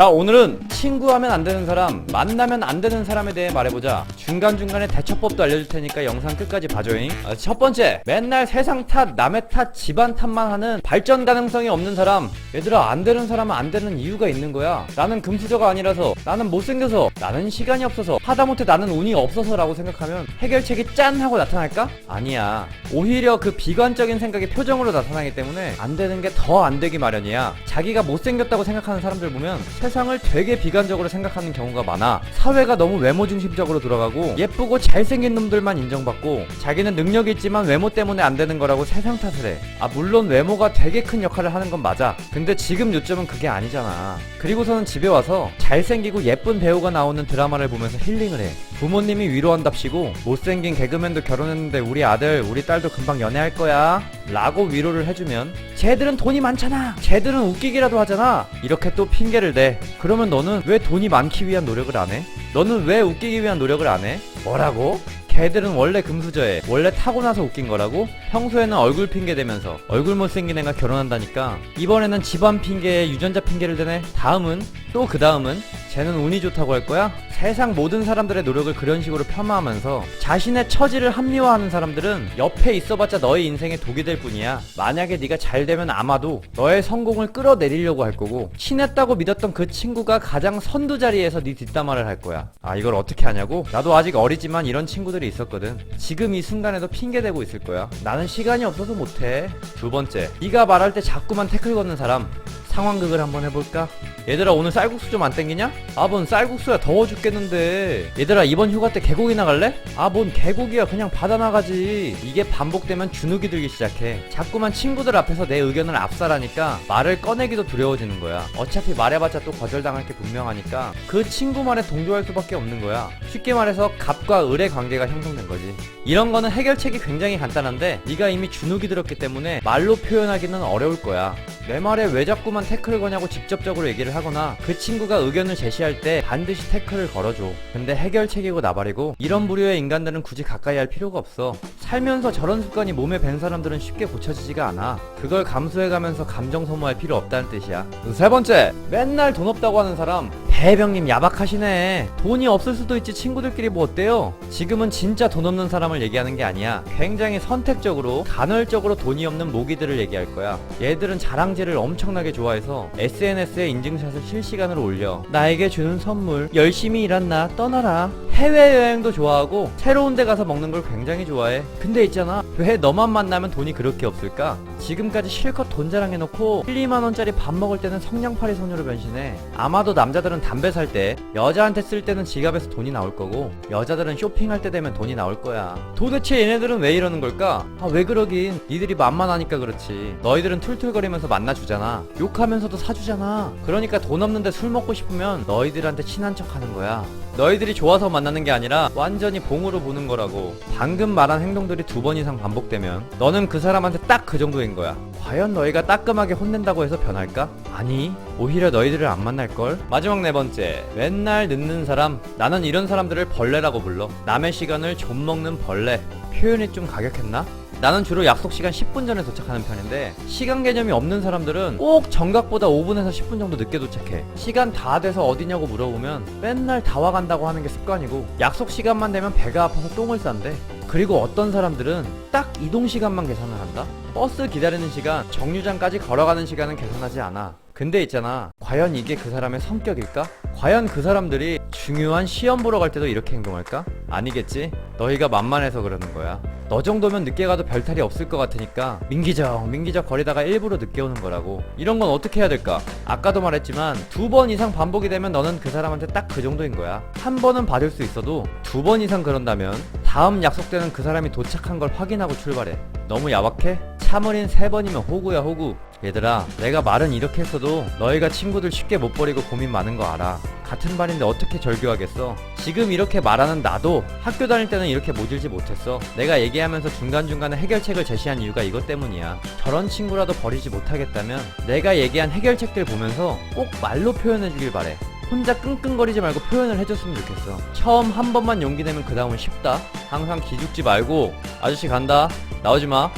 자 오늘은 친구하면 안 되는 사람 만나면 안 되는 사람에 대해 말해보자. 중간중간에 대처법도 알려줄 테니까 영상 끝까지 봐줘잉. 아, 첫 번째 맨날 세상 탓 남의 탓 집안 탓만 하는 발전 가능성이 없는 사람. 얘들아 안 되는 사람은 안 되는 이유가 있는 거야. 나는 금수저가 아니라서 나는 못생겨서 나는 시간이 없어서 하다못해 나는 운이 없어서 라고 생각하면 해결책이 짠 하고 나타날까? 아니야. 오히려 그 비관적인 생각이 표정으로 나타나기 때문에 안 되는 게 더 안 되기 마련이야. 자기가 못생겼다고 생각하는 사람들 보면 세상을 되게 비관적으로 생각하는 경우가 많아 사회가 너무 외모 중심적으로 돌아가고 예쁘고 잘생긴 놈들만 인정받고 자기는 능력이 있지만 외모 때문에 안 되는 거라고 세상 탓을 해 아 물론 외모가 되게 큰 역할을 하는 건 맞아. 근데 지금 요점은 그게 아니잖아. 그리고서는 집에 와서 잘생기고 예쁜 배우가 나오는 드라마를 보면서 힐링을 해 부모님이 위로한답시고 못생긴 개그맨도 결혼했는데 우리 아들 우리 딸도 금방 연애할 거야 라고 위로를 해주면 쟤들은 돈이 많잖아 쟤들은 웃기기라도 하잖아 이렇게 또 핑계를 대 그러면 너는 왜 돈이 많기 위한 노력을 안 해? 너는 왜 웃기기 위한 노력을 안 해? 뭐라고? 걔들은 원래 금수저에 원래 타고나서 웃긴 거라고? 평소에는 얼굴 핑계 대면서 얼굴 못생긴 애가 결혼한다니까 이번에는 집안 핑계에 유전자 핑계를 대네 다음은 또 그 다음은 쟤는 운이 좋다고 할 거야? 세상 모든 사람들의 노력을 그런 식으로 폄하하면서 자신의 처지를 합리화하는 사람들은 옆에 있어봤자 너의 인생에 독이 될 뿐이야. 만약에 네가 잘 되면 아마도 너의 성공을 끌어내리려고 할 거고 친했다고 믿었던 그 친구가 가장 선두 자리에서 네 뒷담화를 할 거야. 아 이걸 어떻게 하냐고? 나도 아직 어리지만 이런 친구들이 있었거든. 지금 이 순간에도 핑계대고 있을 거야. 나는 시간이 없어서 못해. 두 번째 네가 말할 때 자꾸만 태클 걷는 사람 상황극을 한번 해볼까? 얘들아 오늘 쌀국수 좀 안 땡기냐? 아 뭔 쌀국수야. 더워 죽겠는데. 얘들아 이번 휴가 때 계곡이나 갈래? 아 뭔 계곡이야. 그냥 바다 나가지. 이게 반복되면 주눅이 들기 시작해. 자꾸만 친구들 앞에서 내 의견을 압살하니까 말을 꺼내기도 두려워지는 거야. 어차피 말해봤자 또 거절당할 게 분명하니까 그 친구 말에 동조할 수밖에 없는 거야. 쉽게 말해서 갑과 을의 관계가 형성된 거지. 이런 거는 해결책이 굉장히 간단한데 네가 이미 주눅이 들었기 때문에 말로 표현하기는 어려울 거야. 내 말에 왜 자꾸만 태클을 거냐고 직접적으로 얘기를 하거나 그 친구가 의견을 제시할 때 반드시 태클을 걸어줘. 근데 해결책이고 나발이고 이런 부류의 인간들은 굳이 가까이 할 필요가 없어. 살면서 저런 습관이 몸에 밴 사람들은 쉽게 고쳐지지가 않아. 그걸 감수해가면서 감정 소모할 필요 없다는 뜻이야. 세 번째, 맨날 돈 없다고 하는 사람. 배병님 야박하시네. 돈이 없을 수도 있지 친구들끼리 뭐 어때요? 지금은 진짜 돈 없는 사람을 얘기하는 게 아니야. 굉장히 선택적으로 간헐적으로 돈이 없는 모기들을 얘기할 거야. 얘들은 자랑질을 엄청나게 좋아해서 SNS에 인증샷을 실시간으로 올려. 나에게 주는 선물, 열심히 일한 나 떠나라. 해외여행도 좋아하고 새로운 데 가서 먹는 걸 굉장히 좋아해. 근데 있잖아. 왜 너만 만나면 돈이 그렇게 없을까? 지금까지 실컷 돈 자랑해놓고 1, 2만원짜리 밥 먹을 때는 성냥팔이 소녀로 변신해. 아마도 남자들은 담배 살 때 여자한테 쓸 때는 지갑에서 돈이 나올 거고 여자들은 쇼핑할 때 되면 돈이 나올 거야. 도대체 얘네들은 왜 이러는 걸까? 아 왜 그러긴 니들이 만만하니까 그렇지. 너희들은 툴툴거리면서 만나주잖아. 욕하면서도 사주잖아. 그러니까 돈 없는데 술 먹고 싶으면 너희들한테 친한 척 하는 거야. 너희들이 좋아서 만나는 게 아니라 완전히 봉으로 보는 거라고. 방금 말한 행동들이 두 번 이상 반복되면 너는 그 사람한테 딱 그 정도인 거야. 과연 너희가 따끔하게 혼낸다고 해서 변할까? 아니, 오히려 너희들을 안 만날걸? 마지막 네 번째, 맨날 늦는 사람. 나는 이런 사람들을 벌레라고 불러. 남의 시간을 좀 먹는 벌레. 표현이 좀 가격했나? 나는 주로 약속 시간 10분 전에 도착하는 편인데 시간 개념이 없는 사람들은 꼭 정각보다 5분에서 10분 정도 늦게 도착해. 시간 다 돼서 어디냐고 물어보면 맨날 다 와간다고 하는 게 습관이고 약속 시간만 되면 배가 아파서 똥을 싼대. 그리고 어떤 사람들은 딱 이동 시간만 계산을 한다? 버스 기다리는 시간 정류장까지 걸어가는 시간은 계산하지 않아. 근데 있잖아 과연 이게 그 사람의 성격일까? 과연 그 사람들이 중요한 시험 보러 갈 때도 이렇게 행동할까? 아니겠지? 너희가 만만해서 그러는 거야. 너 정도면 늦게 가도 별 탈이 없을 것 같으니까 민기적 민기적 거리다가 일부러 늦게 오는 거라고. 이런 건 어떻게 해야 될까? 아까도 말했지만 두 번 이상 반복이 되면 너는 그 사람한테 딱 그 정도인 거야. 한 번은 봐줄 수 있어도 두 번 이상 그런다면 다음 약속되는 그 사람이 도착한 걸 확인하고 출발해. 너무 야박해? 참을인 세 번이면 호구야 호구. 얘들아 내가 말은 이렇게 했어도 너희가 친구들 쉽게 못 버리고 고민 많은 거 알아. 같은 반인데 어떻게 절교하겠어? 지금 이렇게 말하는 나도 학교 다닐 때는 이렇게 모질지 못했어. 내가 얘기하면서 중간중간에 해결책을 제시한 이유가 이것 때문이야. 저런 친구라도 버리지 못하겠다면 내가 얘기한 해결책들 보면서 꼭 말로 표현해 주길 바래. 혼자 끙끙거리지 말고 표현을 해줬으면 좋겠어. 처음 한 번만 용기 내면 그 다음은 쉽다. 항상 기죽지 말고. 아저씨 간다. 나오지 마